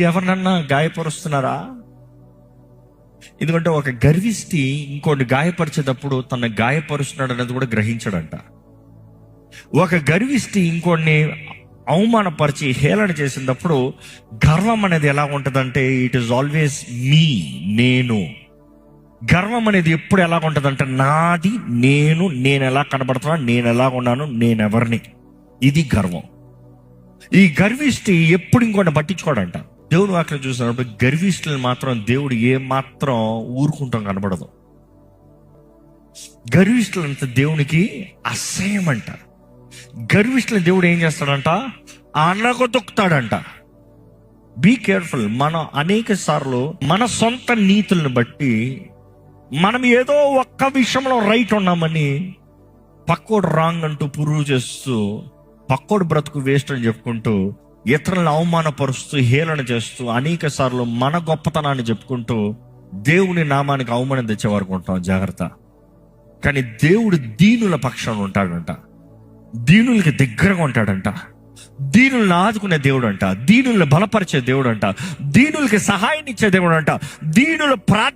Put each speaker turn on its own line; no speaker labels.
ఎవరినన్నా గాయపరుస్తున్నారా? ఎందుకంటే ఒక గర్విష్టి ఇంకోటి గాయపరిచేటప్పుడు తన గాయపరుస్తున్నాడు అనేది కూడా గ్రహించడంట. ఒక గర్విష్టి ఇంకోటిని అవమానపరిచి హేళన చేసినప్పుడు గర్వం అనేది ఎలా ఉంటుందంటే ఇట్ ఈస్ ఆల్వేస్ మీ నేను. గర్వం అనేది ఎప్పుడు ఎలా ఉంటుందంటే నాది నేను నేను ఎలా కనబడుతున్నా నేను ఎలా ఉన్నాను నేను ఎవరిని. ఇది గర్వం. ఈ గర్విష్టి ఎప్పుడు ఇంకోటి పట్టించుకోడంట. దేవుడు వాక్యం చూసినప్పుడు గర్విష్ఠులను మాత్రం దేవుడు ఏ మాత్రం ఊరుకుంటాం కనబడదు. గర్విష్ఠులంత దేవునికి అసహ్యం అంట. గర్విష్ఠులు దేవుడు ఏం చేస్తాడంట? అనగదొక్కుతాడంట బీ కేర్ఫుల్ మనం అనేక సార్లు మన సొంత నీతులను బట్టి మనం ఏదో ఒక్క విషయంలో రైట్ ఉన్నామని పక్కోడు రాంగ్ అంటూ పురుగు చేస్తూ పక్కోడు బ్రతుకు వేస్ట్ అని చెప్పుకుంటూ ఇతరులను అవమానపరుస్తూ హేళన చేస్తూ అనేక సార్లు మన గొప్పతనాన్ని చెప్పుకుంటూ దేవుని నామానికి అవమానం తెచ్చేవారు ఉంటాం. జాగ్రత్త. కానీ దేవుడు దీనుల పక్షాన ఉంటాడంట. దీనులకి దగ్గరగా ఉంటాడంట. దీనులను ఆదుకునే దేవుడు అంట దీనులను బలపరిచే దేవుడు అంట దీనులకి సహాయం ఇచ్చే దేవుడు అంట దీనుల ప్రార్థన